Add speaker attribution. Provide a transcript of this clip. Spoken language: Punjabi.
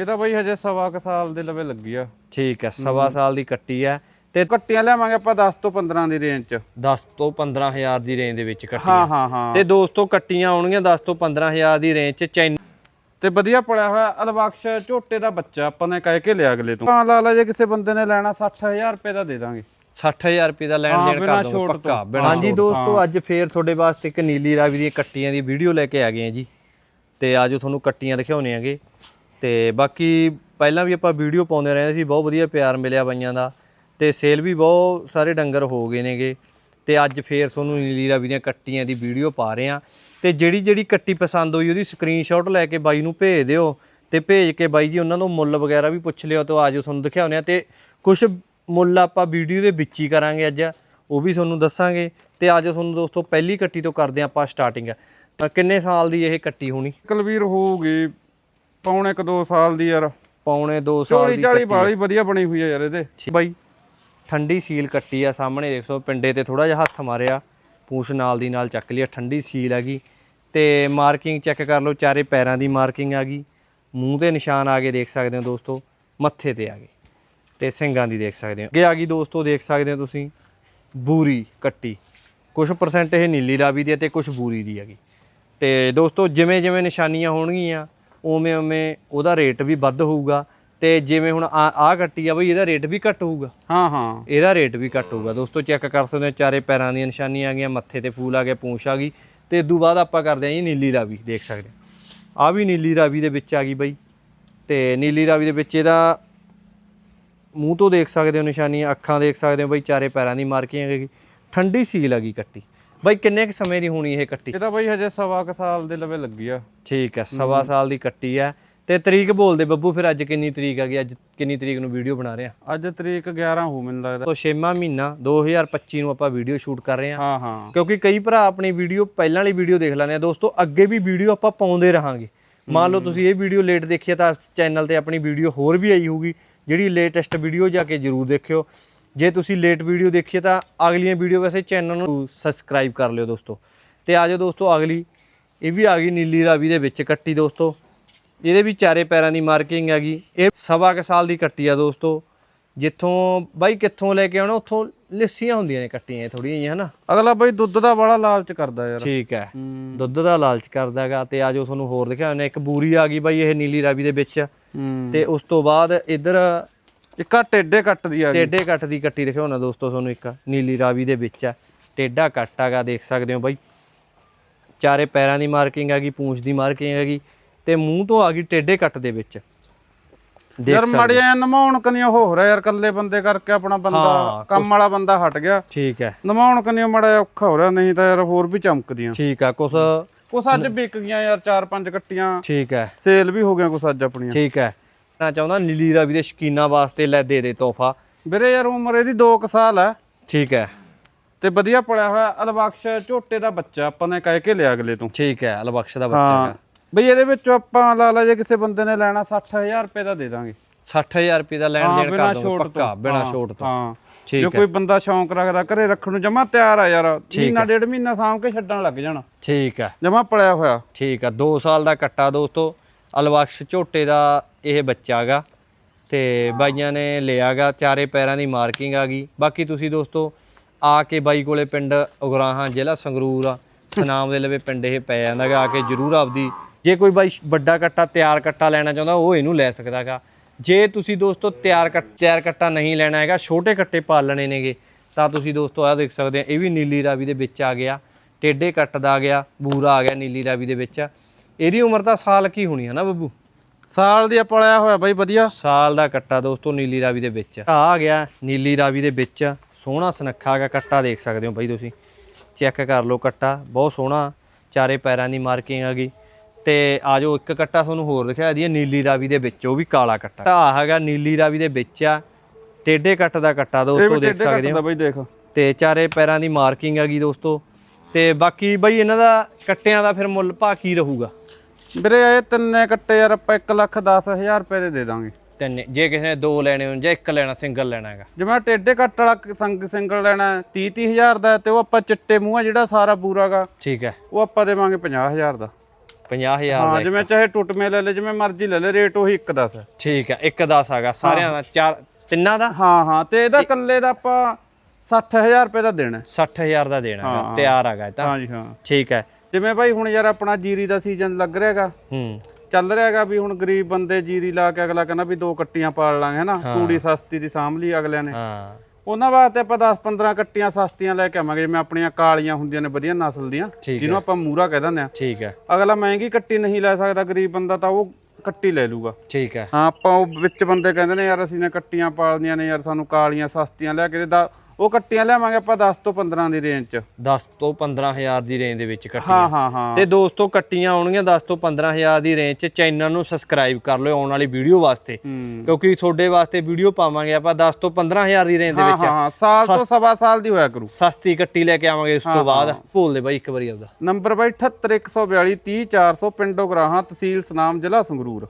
Speaker 1: ਇਹ ਤਾਂ ਬਈ ਹਜੇ ਸਵਾ ਕੁ ਸਾਲ ਦੇ ਲਵੇ ਲੱਗੀ ਆ।
Speaker 2: ਠੀਕ ਹੈ ਸਵਾ ਸਾਲ ਦੀ ਕੱਟੀ ਹੈ। ਤੇ
Speaker 1: ਕੱਟੀਆਂ ਲਿਆਵਾਂਗੇ ਆਪਾਂ 10 ਤੋਂ 15 ਦੀ ਰੇਂਜ ਚ
Speaker 2: 10 ਤੋਂ 15000 ਦੀ ਰੇਂਜ ਦੇ ਵਿੱਚ
Speaker 1: ਹਾਂ
Speaker 2: ਕੱਟੀਆਂ।
Speaker 1: ਹਾਂ ਹਾਂ
Speaker 2: ਤੇ ਦੋਸਤੋ ਕੱਟੀਆਂ ਆਉਣਗੀਆਂ 10 ਤੋਂ 15000 ਦੀ ਰੇਂਜ ਚ। ਚੈਨ
Speaker 1: ਤੇ ਵਧੀਆ ਪੜਿਆ ਹੋਇਆ ਅਲਬਖਸ਼ ਝੋਟੇ ਦਾ ਬੱਚਾ ਆਪਾਂ ਨੇ ਕਹਿ ਕੇ ਲਿਆ ਅਗਲੇ ਤੋਂ। ਹਾਂ ਲਾ ਲਾ ਜੇ ਕਿਸੇ ਬੰਦੇ ਨੇ ਲੈਣਾ 60000 ਰੁਪਏ ਦਾ ਦੇ ਦਾਂਗੇ।
Speaker 2: 60000 ਰੁਪਏ ਦਾ ਲੈਣ
Speaker 1: ਹਾਂ,
Speaker 2: ਦੇਣ
Speaker 1: ਬਿਨਾਂ
Speaker 2: ਕਰ ਦੋ
Speaker 1: ਛੋਟ
Speaker 2: ਪੱਕਾ
Speaker 1: ਤੋਂ।
Speaker 2: ਬਿਨਾਂ ਹਾਂਜੀ
Speaker 1: ਛੋਟ,
Speaker 2: ਦੋਸਤੋ ਅੱਜ ਫੇਰ ਤੁਹਾਡੇ ਵਾਸਤੇ ਇੱਕ ਨੀਲੀ ਰਾਵੀ ਦੀਆਂ ਕੱਟੀਆਂ ਦੀ ਵੀਡੀਓ ਲੈ ਕੇ ਆ ਗਏ ਆ ਜੀ। ਤੇ ਆਜੋ ਤੁਹਾਨੂੰ ਕੱਟੀਆਂ ਦਿਖਾਉਣੇ ਆਗੇ। ਤੇ ਬਾਕੀ ਪਹਿਲਾਂ ਵੀ ਆਪਾਂ ਵੀਡੀਓ ਪਾਉਂਦੇ ਰਹੇ ਸੀ, ਬਹੁਤ ਵਧੀਆ ਪਿਆਰ ਮਿਲਿਆ ਬਾਈਆਂ ਦਾ ਤੇ ਸੇਲ ਵੀ ਬਹੁਤ ਸਾਰੇ ਡੰਗਰ ਹੋ ਗਏ ਨੇਗੇ ਤੇ ਅੱਜ ਫੇਰ ਤੁਹਾਨੂੰ ਨੀਲੀ ਰਾਵੀ ਦੀਆਂ ਕੱਟੀਆਂ ਦੀ ਵੀਡੀਓ ਪਾ ਰਹੇ ਆ ਤੇ ਜਿਹੜੀ ਜਿਹੜੀ ਕੱਟੀ ਪਸੰਦ ਹੋਈ ਉਹਦੀ ਸਕਰੀਨਸ਼ਾਟ ਲੈ ਕੇ ਬਾਈ ਨੂੰ ਭੇਜ ਦਿਓ ਤੇ ਭੇਜ ਕੇ ਬਾਈ ਜੀ ਉਹਨਾਂ ਨੂੰ ਮੁੱਲ ਵਗੈਰਾ ਵੀ ਪੁੱਛ ਲਿਓ ਤੇ ਆਜੋ ਤੁਹਾਨੂੰ ਦਿਖਾਉਂਦੇ ਆ ਤੇ ਕੁਝ ਮੁੱਲ ਆਪਾਂ ਵੀਡੀਓ ਦੇ ਵਿੱਚ ਹੀ ਕਰਾਂਗੇ ਅੱਜ, ਉਹ ਵੀ ਤੁਹਾਨੂੰ ਦੱਸਾਂਗੇ ਤੇ ਆਜੋ ਤੁਹਾਨੂੰ ਦੋਸਤੋ ਪਹਿਲੀ ਕੱਟੀ ਤੋਂ ਕਰਦੇ ਹਾਂ ਆਪਾਂ ਸਟਾਰਟਿੰਗ ਕਿੰਨੇ ਸਾਲ ਦੀ ਇਹ ਕੱਟੀ ਹੋਣੀ?
Speaker 1: ਕਲਵੀਰ ਹੋਊਗੀ ਪੌਣੇ ਕ 2 ਸਾਲ ਦੀ ਯਾਰ।
Speaker 2: ਪੌਣੇ 2 ਸਾਲ ਦੀ
Speaker 1: ਚਾਲੀ
Speaker 2: ਕੱਟੀ
Speaker 1: ਬਾਲੀ ਵਧੀਆ ਬਣੀ ਹੋਈ ਆ ਯਾਰ ਇਹਦੇ।
Speaker 2: ਬਾਈ ਠੰਡੀ ਸੀਲ ਕੱਟੀ ਆ ਸਾਹਮਣੇ ਦੇਖੋ ਪਿੰਡੇ ਤੇ ਥੋੜਾ ਜਿਹਾ ਹੱਥ ਮਾਰਿਆ। ਪੂਛ ਨਾਲ ਦੀ ਨਾਲ ਚੱਕ ਲਿਆ ਠੰਡੀ ਸੀਲ ਹੈਗੀ। ਤੇ ਮਾਰਕਿੰਗ ਚੈੱਕ ਕਰ ਲਓ ਚਾਰੇ ਪੈਰਾਂ ਦੀ ਮਾਰਕਿੰਗ ਆ ਗਈ। ਮੂੰਹ ਤੇ ਨਿਸ਼ਾਨ ਆ ਗਏ ਦੇਖ ਸਕਦੇ ਹੋ ਦੋਸਤੋ। ਮੱਥੇ ਤੇ ਆ ਗਏ। ਤੇ ਸਿੰਗਾਂ ਦੀ ਦੇਖ ਸਕਦੇ ਹੋ। ਅੱਗੇ ਆ ਗਈ ਦੋਸਤੋ ਦੇਖ ਸਕਦੇ ਹੋ ਤੁਸੀਂ। ਬੂਰੀ ਕੱਟੀ। ਕੁਝ ਪਰਸੈਂਟ ਇਹ ਨੀਲੀ ਰਾਵੀ ਦੀ ਹੈ ਤੇ ਕੁਝ ਬੂਰੀ ਦੀ ਹੈਗੀ। ਤੇ ਦੋਸਤੋ ਜਿਵੇਂ ਜਿਵੇਂ ਨਿਸ਼ਾਨੀਆਂ ਹੋਣਗੀਆਂ ਉਵੇਂ ਉਵੇਂ ਉਹਦਾ ਰੇਟ ਵੀ ਵੱਧ ਹੋਊਗਾ ਤੇ ਜਿਵੇਂ ਹੁਣ ਆ ਆਹ ਕੱਟੀ ਆ ਬਈ ਇਹਦਾ ਰੇਟ ਵੀ ਘੱਟ ਹੋਊਗਾ।
Speaker 1: ਹਾਂ ਹਾਂ।
Speaker 2: ਇਹਦਾ ਰੇਟ ਵੀ ਘੱਟ ਹੋਊਗਾ। ਦੋਸਤੋ ਚੈੱਕ ਕਰ ਸਕਦੇ ਹੋ ਚਾਰੇ ਪੈਰਾਂ ਦੀਆਂ ਨਿਸ਼ਾਨੀਆਂ ਆ ਗਈਆਂ ਮੱਥੇ ਤੇ ਫੂਲ ਆ ਗਿਆ ਪੂੰਛ ਆ ਗਈ। ਤੇ ਇਦੋਂ ਬਾਅਦ ਆਪਾਂ ਕਰਦੇ ਹਾਂ ਜੀ ਨੀਲੀ ਰਾਵੀ ਦੇਖ ਸਕਦੇ ਆ ਵੀ ਨੀਲੀ ਰਾਵੀ ਦੇ ਵਿੱਚ ਆ ਗਈ ਬਈ। ਤੇ ਨੀਲੀ ਰਾਵੀ ਦੇ ਵਿੱਚ ਇਹਦਾ ਮੂੰਹ ਤੋਂ ਦੇਖ ਸਕਦੇ ਹੋ ਨਿਸ਼ਾਨੀਆਂ ਅੱਖਾਂ ਦੇਖ ਸਕਦੇ ਹੋ ਬਈ ਚਾਰੇ ਪੈਰਾਂ ਦੀ ਮਾਰਕਿੰਗ ਹੈਗੀ ਠੰਡੀ ਸੀਲ ਹੈਗੀ ਕੱਟੀ ਬਈ ਕਿੰਨੇ ਕੁ ਸਮੇਂ ਦੀ ਹੋਣੀ ਇਹ ਕੱਟੀ?
Speaker 1: ਇਹ ਤਾਂ ਬਈ ਹਜੇ ਸਵਾ ਕੁ ਸਾਲ ਦੇ ਲਵੇ ਲੱਗੀ ਆ।
Speaker 2: ਠੀਕ ਹੈ ਸਵਾ ਸਾਲ ਦੀ ਕੱਟੀ ਹੈ ਤੇ ਤਰੀਕ ਬੋਲਦੇ ਬੱਬੂ ਫਿਰ ਅੱਜ ਕਿੰਨੀ ਤਰੀਕ ਹੈਗੀ ਅੱਜ ਕਿੰਨੀ ਤਰੀਕ ਨੂੰ ਵੀਡੀਓ ਬਣਾ ਰਹੇ ਆ?
Speaker 1: ਅੱਜ ਤਰੀਕ 11 ਹੋ ਮੈਨੂੰ ਲੱਗਦਾ।
Speaker 2: ਤੋਂ ਛੇਵਾਂ ਮਹੀਨਾ 2025 ਨੂੰ ਆਪਾਂ ਵੀਡੀਓ ਸ਼ੂਟ ਕਰ ਰਹੇ ਹਾਂ
Speaker 1: ਹਾਂ ਹਾਂ।
Speaker 2: ਕਿਉਂਕਿ ਕਈ ਭਰਾ ਆਪਣੀ ਵੀਡੀਓ ਪਹਿਲਾਂ ਵਾਲੀ ਵੀਡੀਓ ਦੇਖ ਲੈਂਦੇ ਆ। ਦੋਸਤੋ ਅੱਗੇ ਵੀ ਵੀਡੀਓ ਆਪਾਂ ਪਾਉਂਦੇ ਰਹਾਂਗੇ। ਮੰਨ ਲਓ ਤੁਸੀਂ ਇਹ ਵੀਡੀਓ ਲੇਟ ਦੇਖੀ ਤਾਂ ਚੈਨਲ ਤੇ ਆਪਣੀ ਵੀਡੀਓ ਹੋਰ ਵੀ ਆਈ ਹੋਊਗੀ। ਜਿਹੜੀ ਲੇਟੈਸਟ ਵੀਡੀਓ ਜਾ ਕੇ ਜਰੂਰ ਦੇਖਿਓ। ਜੇ ਤੁਸੀਂ ਲੇਟ ਵੀਡੀਓ ਦੇਖੀ ਹੈ ਤਾਂ ਅਗਲੀਆਂ ਵੀਡੀਓ ਵੈਸੇ ਚੈਨਲ ਨੂੰ ਸਬਸਕ੍ਰਾਈਬ ਕਰ ਲਿਓ ਦੋਸਤੋ। ਤੇ ਆਜੋ ਦੋਸਤੋ ਅਗਲੀ। ਇਹ ਵੀ ਆ ਗਈ ਨੀਲੀ ਰਾਵੀ ਦੇ ਵਿੱਚ ਕੱਟੀ ਦੋਸਤੋ। ਇਹਦੇ ਵੀ ਚਾਰੇ ਪੈਰਾਂ ਦੀ ਮਾਰਕਿੰਗ ਹੈਗੀ ਇਹ ਸਵਾ ਕੁ ਸਾਲ ਦੀ ਕੱਟੀ ਆ ਦੋਸਤੋ। ਜਿੱਥੋਂ ਬਾਈ ਕਿੱਥੋਂ ਲੈ ਕੇ ਆਉਣਾ ਉੱਥੋਂ ਲਿੱਸੀਆਂ ਹੁੰਦੀਆਂ ਨੇ ਕੱਟੀਆਂ ਥੋੜੀਆਂ ਜਿਹੀਆਂ ਹਨਾ
Speaker 1: ਅਗਲਾ ਬਈ ਦੁੱਧ ਦਾ ਬੜਾ ਲਾਲਚ ਕਰਦਾ ਯਾਰ।
Speaker 2: ਠੀਕ ਹੈ। ਦੁੱਧ ਦਾ ਲਾਲਚ ਕਰਦਾ ਹੈਗਾ। ਤੇ ਆਜੋ ਤੁਹਾਨੂੰ ਹੋਰ ਦਿਖਾਉਂਦੇ ਇੱਕ ਬੂਰੀ ਆ ਗਈ ਬਾਈ ਇਹ ਨੀਲੀ ਰਾਵੀ ਦੇ ਵਿੱਚ। ਤੇ ਉਸ ਤੋਂ ਬਾਅਦ ਇੱਧਰ
Speaker 1: ਇੱਕਾ ਟੇਡੇ ਕੱਟ ਦੀ ਆ
Speaker 2: ਟੇਡੇ ਕੱਟ ਦੀ ਕੱਟੀ ਦਿਖਾਉਣਾ ਦੋਸਤੋ ਤੁਹਾਨੂੰ ਇੱਕ। ਨੀਲੀ ਰਾਵੀ ਦੇ ਵਿੱਚ ਆ। ਟੇਡਾ ਕੱਟ ਹੈਗਾ ਦੇਖ ਸਕਦੇ ਹੋ ਬਾਈ। ਚਾਰੇ ਪੈਰਾਂ ਦੀ ਮਾਰਕਿੰਗ ਹੈਗੀ ਪੂੰਛ ਦੀ ਮਾਰਕਿੰਗ ਹੈਗੀ ਤੇ ਮੂੰਹ ਤੋਂ ਆ ਗਈ ਟੇਡੇ ਕੱਟ ਦੇ ਵਿੱਚ।
Speaker 1: ਯਾਰ ਮੜਿਆ ਨਮਾਉਣ ਕਨੀ ਉਹ ਹੋ ਰਿਹਾ ਯਾਰ ਕੱਲੇ ਬੰਦੇ ਕਰਕੇ ਆਪਣਾ ਬੰਦਾ ਕੰਮ ਵਾਲਾ ਬੰਦਾ ਹਟ ਗਿਆ।
Speaker 2: ਠੀਕ ਹੈ।
Speaker 1: ਨਮਾਉਣ ਕਨੀ ਮੜਾ ਔਖਾ ਹੋ ਰਿਹਾ ਨਹੀਂ ਤਾਂ ਯਾਰ ਹੋਰ ਵੀ ਚਮਕਦੀਆਂ।
Speaker 2: ਠੀਕ ਆ ਕੁਛ
Speaker 1: ਕੁਛ ਅੱਜ ਵਿਕ ਗਈਆਂ ਯਾਰ ਚਾਰ ਪੰਜ ਕੱਟੀਆਂ।
Speaker 2: ਠੀਕ ਹੈ।
Speaker 1: ਸੇਲ ਵੀ ਹੋ ਗਿਆ ਕੁਛ ਅੱਜ ਆਪਣੀਆਂ।
Speaker 2: ਠੀਕ ਹੈ। ਮੈਂ ਚਾਹੁੰਦਾ ਨੀਲੀ ਰਾਵੀ ਦੇ ਸ਼ਕੀਨਾ ਵਾਸਤੇ ਲੈ ਦੇ ਦੇ ਤੋਹਫਾ।
Speaker 1: ਵੀਰੇ ਯਾਰ ਉਮਰ ਇਹਦੀ 2 ਸਾਲ ਹੈ
Speaker 2: ਠੀਕ ਹੈ।
Speaker 1: ਤੇ ਵਧੀਆ ਪੜਿਆ ਹੋਇਆ ਅਲਬਖਸ਼ ਝੋਟੇ ਦਾ ਬੱਚਾ ਆਪਾਂ ਨੇ ਕਹਿ ਕੇ ਲਿਆ ਅਗਲੇ ਤੋਂ।
Speaker 2: ਠੀਕ ਹੈ ਅਲਬਖਸ਼ ਦਾ ਬੱਚਾ
Speaker 1: ਹਾਂ ਬਈ ਇਹਦੇ ਵਿੱਚੋਂ ਆਪਾਂ ਲਾ ਲਾ ਜੇ ਕਿਸੇ ਬੰਦੇ ਨੇ ਲੈਣਾ 60000 ਰੁਪਏ ਦਾ ਦੇ ਦਾਂਗੇ।
Speaker 2: 60000 ਰੁਪਏ ਦਾ ਲੈਣ
Speaker 1: ਹਾਂ,
Speaker 2: ਦੇਣ ਕਰ ਦੋ ਪੱਕਾ। ਬਿਨਾ
Speaker 1: ਹਾਂ,
Speaker 2: ਛੋਟ ਤੋਂ।
Speaker 1: ਹਾਂ।
Speaker 2: ਠੀਕ
Speaker 1: ਜੇ
Speaker 2: ਹੈ।
Speaker 1: ਕੋਈ ਬੰਦਾ ਸ਼ੌਂਕ ਰੱਖਦਾ ਘਰੇ ਰੱਖਣ ਨੂੰ ਜਮਾ ਤਿਆਰ ਆ ਯਾਰ। ਮਹੀਨਾ ਡੇਢ ਮਹੀਨਾ ਸਾਂਭ ਕੇ ਛੱਡਣ ਲੱਗ ਜਾਣਾ।
Speaker 2: ਠੀਕ ਹੈ।
Speaker 1: ਜਮਾ ਪੜਿਆ ਹੋਇਆ।
Speaker 2: ਠੀਕ ਆ 2 ਸਾਲ ਦਾ ਕੱਟਾ ਦੋਸਤੋ। ਅਲਬਖਸ਼ ਝੋਟੇ ਦਾ ਇਹ ਬੱਚਾ ਗਾ ਤੇ ਬਾਈਆਂ ਨੇ ਲਿਆਗਾ ਚਾਰੇ ਪੈਰਾਂ ਦੀ ਮਾਰਕਿੰਗ ਆ ਗਈ। ਬਾਕੀ ਤੁਸੀਂ ਦੋਸਤੋ, ਆ ਕੇ ਬਾਈ ਕੋਲੇ ਪਿੰਡ ਉਗਰਾਹਾਂ ਜ਼ਿਲ੍ਹਾ ਸੰਗਰੂਰ ਆ। ਸਨਾਮ ਦੇ ਲਵੇ ਪਿੰਡ ਇਹ ਪੈ ਜਾਂਦਾ ਗਾ, ਆ ਕੇ ਜਰੂਰ ਆਪਦੀ, ਜੇ ਕੋਈ ਬਾਈ ਵੱਡਾ ਕੱਟਾ, ਤਿਆਰ ਕੱਟਾ ਲੈਣਾ ਚਾਹੁੰਦਾ, ਉਹ ਇਹਨੂੰ ਲੈ ਸਕਦਾਗਾ ਜੇ ਤੁਸੀਂ ਦੋਸਤੋ ਤਿਆਰ ਕੱਟ, ਤਿਆਰ ਕੱਟਾ ਨਹੀਂ ਲੈਣਾ ਹੈਗਾ, ਛੋਟੇ ਕੱਟੇ ਪਾਲਣੇ ਨੇਗੇ, ਤਾਂ ਤੁਸੀਂ ਦੋਸਤੋ ਆਹ ਦੇਖ ਸਕਦੇ ਆ, ਇਹ ਵੀ ਨੀਲੀ ਰਾਵੀ ਦੇ ਵਿੱਚ ਆ ਗਿਆ। ਟੇਡੇ ਕੱਟ ਦਾ ਆ ਗਿਆ, ਬੂਰਾ ਆ ਗਿਆ ਨੀਲੀ ਰਾਵੀ ਦੇ ਵਿੱਚ। ਇਹਦੀ ਉਮਰ ਤਾਂ ਸਾਲ ਕੀ ਹੋਣੀ ਹੈ ਨਾ ਬੱਬੂ?
Speaker 1: ਸਾਲ ਦੀ ਪੜਿਆ ਹੋਇਆ ਬਾਈ ਵਧੀਆ।
Speaker 2: ਸਾਲ ਦਾ ਕੱਟਾ ਦੋਸਤੋ ਨੀਲੀ ਰਾਵੀ ਦੇ ਵਿੱਚ। ਆ ਆ ਗਿਆ ਨੀਲੀ ਰਾਵੀ ਦੇ ਵਿੱਚ। ਸੋਹਣਾ ਸੁਨੱਖਾ ਗਾ ਕੱਟਾ ਦੇਖ ਸਕਦੇ ਹੋ ਬਾਈ ਤੁਸੀਂ। ਚੈੱਕ ਕਰ ਲਓ ਕੱਟਾ ਬਹੁਤ ਸੋਹਣਾ ਚਾਰੇ ਪੈਰਾਂ ਦੀ ਮਾਰਕਿੰਗ ਆ ਗਈ ਤੇ ਆਜੋ ਇੱਕ ਕੱਟਾ ਤੁਹਾਨੂੰ ਹੋਰ ਦਿਖਾ ਦਈਏ ਨੀਲੀ ਰਾਵੀ ਦੇ ਵਿੱਚ ਉਹ ਵੀ ਕਾਲਾ ਕੱਟਾ। ਆ ਹੈਗਾ ਨੀਲੀ ਰਾਵੀ ਦੇ ਵਿੱਚ ਆ ਟੇਡੇ ਕੱਟ ਦਾ ਕੱਟਾ ਦੋਸਤੋ ਦੇਖ ਸਕਦੇ ਹੋ।
Speaker 1: ਬਾਈ ਦੇਖ।
Speaker 2: ਤੇ ਚਾਰੇ ਪੈਰਾਂ ਦੀ ਮਾਰਕਿੰਗ ਹੈਗੀ ਦੋਸਤੋ। ਤੇ ਬਾਕੀ ਬਾਈ ਇਹਨਾਂ ਦਾ ਕੱਟਿਆਂ ਦਾ ਫਿਰ ਮੁੱਲ ਭਾ ਕੀ ਰਹੂਗਾ?
Speaker 1: ਵੀਰੇ ਇਹ ਤਿੰਨੇ ਕੱਟੇ ਯਾਰ ਆਪਾਂ 1 ਲੱਖ 10000 ਰੁਪਏ ਦੇ ਦੇ ਦਾਂਗੇ।
Speaker 2: ਤਿੰਨ ਜੇ ਕਿਸੇ ਨੇ ਦੋ ਲੈਣੇ ਹੋਣ ਜਾਂ ਇੱਕ ਲੈਣਾ ਸਿੰਗਲ ਲੈਣਾ ਹੈਗਾ।
Speaker 1: ਜਿਵੇਂ ਟੇਡੇ ਕੱਟ ਵਾਲਾ ਸੰਗ ਸਿੰਗਲ ਲੈਣਾ 30 30000 ਦਾ ਹੈ ਤੇ ਉਹ ਆਪਾਂ ਚਿੱਟੇ ਮੂੰਹ ਆ ਜਿਹੜਾ ਸਾਰਾ ਪੂਰਾਗਾ
Speaker 2: ਠੀਕ ਹੈ।
Speaker 1: ਉਹ ਆਪਾਂ ਦੇਵਾਂਗੇ 50000 ਦਾ।
Speaker 2: 50000
Speaker 1: ਹਾਂ
Speaker 2: ਦਾ
Speaker 1: ਜਿਵੇਂ ਚਾਹੇ ਟੁੱਟਵੇਂ ਲੈ ਲੈ ਜਿਵੇਂ ਮਰਜ਼ੀ ਲੈ ਲੈ ਰੇਟ ਉਹੀ ਇੱਕ ਦੱਸ। ਹੈ
Speaker 2: ਠੀਕ ਹੈ ਇੱਕ 10 ਹੈਗਾ ਸਾਰਿਆਂ ਦਾ ਚਾਰ ਤਿੰਨਾਂ ਦਾ?
Speaker 1: ਹਾਂ ਹਾਂ ਤੇ ਇਹਦਾ ਇਕੱਲੇ ਦਾ ਆਪਾਂ 60000 ਰੁਪਏ ਦਾ ਦੇਣਾ। ਹੈ।
Speaker 2: 60000 ਦਾ ਦੇਣਾ ਤਿਆਰ ਹੈਗਾ ਇਹ ਤਾਂ।
Speaker 1: ਹਾਂ ਜੀ ਹਾਂ।
Speaker 2: ਠੀਕ ਹੈ
Speaker 1: ਜਿਵੇਂ ਭਾਈ ਹੁਣ ਯਾਰ ਆਪਣਾ ਜੀਰੀ ਦਾ ਸੀਜ਼ਨ ਲੱਗ ਰਿਹਾ ਹੈਗਾ
Speaker 2: ਹੂੰ।
Speaker 1: ਚੱਲ ਰਿਹਾ ਹੈਗਾ ਵੀ ਹੁਣ ਗਰੀਬ ਬੰਦੇ ਜੀਰੀ ਲਾ ਕੇ ਅਗਲਾ ਕਹਿੰਦਾ ਵੀ ਦੋ ਕੱਟੀਆਂ ਪਾਲ ਲਾਂਗੇ ਹਨਾ? ਤੂੜੀ ਸਸਤੀ ਦੀ ਸਾਂਭ ਲਈ ਅਗਲਿਆਂ ਨੇ।
Speaker 2: ਹਾਂ।
Speaker 1: ਉਹਨਾਂ ਵਾਸਤੇ ਆਪਾਂ 10 15 ਕੱਟੀਆਂ ਸਸਤੀਆਂ ਲੈ ਕੇ ਆਵਾਂਗੇ ਜਿਵੇਂ ਆਪਣੀਆਂ ਕਾਲੀਆਂ ਹੁੰਦੀਆਂ ਨੇ ਵਧੀਆ ਨਸਲ ਦੀਆਂ ਜਿਹਨੂੰ ਆਪਾਂ ਮੂਰਾ ਕਹਿ ਦਿੰਦੇ ਆ
Speaker 2: ਠੀਕ ਹੈ।
Speaker 1: ਅਗਲਾ ਮਹਿੰਗੀ ਕੱਟੀ ਨਹੀਂ ਲੈ ਸਕਦਾ ਗਰੀਬ ਬੰਦਾ ਤਾਂ ਉਹ ਕੱਟੀ ਲੈ ਲੂਗਾ।
Speaker 2: ਠੀਕ ਹੈ।
Speaker 1: ਹਾਂ ਆਪਾਂ ਉਹ ਵਿੱਚ ਬੰਦੇ ਕਹਿੰਦੇ ਨੇ ਯਾਰ ਅਸੀਂ ਨੇ ਕੱਟੀਆਂ ਪਾਲਦੀਆਂ ਨੇ ਯਾਰ ਸਾਨੂੰ ਕਾਲੀਆਂ ਸਸਤੀਆਂ ਲਿਆ ਕੇ ਦੇ ਦਾ ਉਹ ਕੱਟੀਆਂ ਲਿਆਵਾਂਗੇ ਆਪਾਂ 10 ਤੋਂ 15 ਦੀ ਰੇਂਜ ਚ।
Speaker 2: 10 ਤੋਂ 15000 ਦੀ ਰੇਂਜ ਦੇ ਵਿੱਚ ਕੱਟੀ
Speaker 1: ਹਾਂ ਹਾਂ ਹਾਂ।
Speaker 2: ਤੇ ਦੋਸਤੋ ਕੱਟੀਆਂ ਆਉਣਗੀਆਂ 10 ਤੋਂ 15000 ਦੀ ਰੇਂਜ 'ਚ। ਚੈਨਲ ਨੂੰ ਸਬਸਕ੍ਰਾਈਬ ਕਰ ਲਿਓ ਆਉਣ ਵਾਲੀ ਵੀਡੀਓ ਵਾਸਤੇ।
Speaker 1: ਹੂੰ।
Speaker 2: ਕਿਉਂਕਿ ਤੁਹਾਡੇ ਵਾਸਤੇ ਵੀਡੀਓ ਪਾਵਾਂਗੇ ਆਪਾਂ 10 ਤੋਂ 15000 ਦੀ ਰੇਂਜ ਦੇ
Speaker 1: ਹਾਂ
Speaker 2: ਵਿੱਚ।
Speaker 1: ਹਾਂ ਹਾਂ, ਸਾਲ ਤੋਂ ਸਵਾ ਸਾਲ ਦੀ ਹੋਇਆ ਕਰੂ।
Speaker 2: ਸਸਤੀ ਕੱਟੀ ਲੈ ਕੇ ਆਵਾਂਗੇ ਉਸ ਤੋਂ ਬਾਅਦ। ਭੁੱਲ ਦੇ ਬਾਈ ਇੱਕ ਵਾਰੀ ਆਪਦਾ।
Speaker 1: ਨੰਬਰ ਬਾਈ 78142 30400 ਪਿੰਡੋ ਗਰਾਹਾਂ ਤਹਿਸੀਲ ਸਨਾਮ ਜ਼ਿਲ੍ਹਾ ਸੰਗਰੂਰ।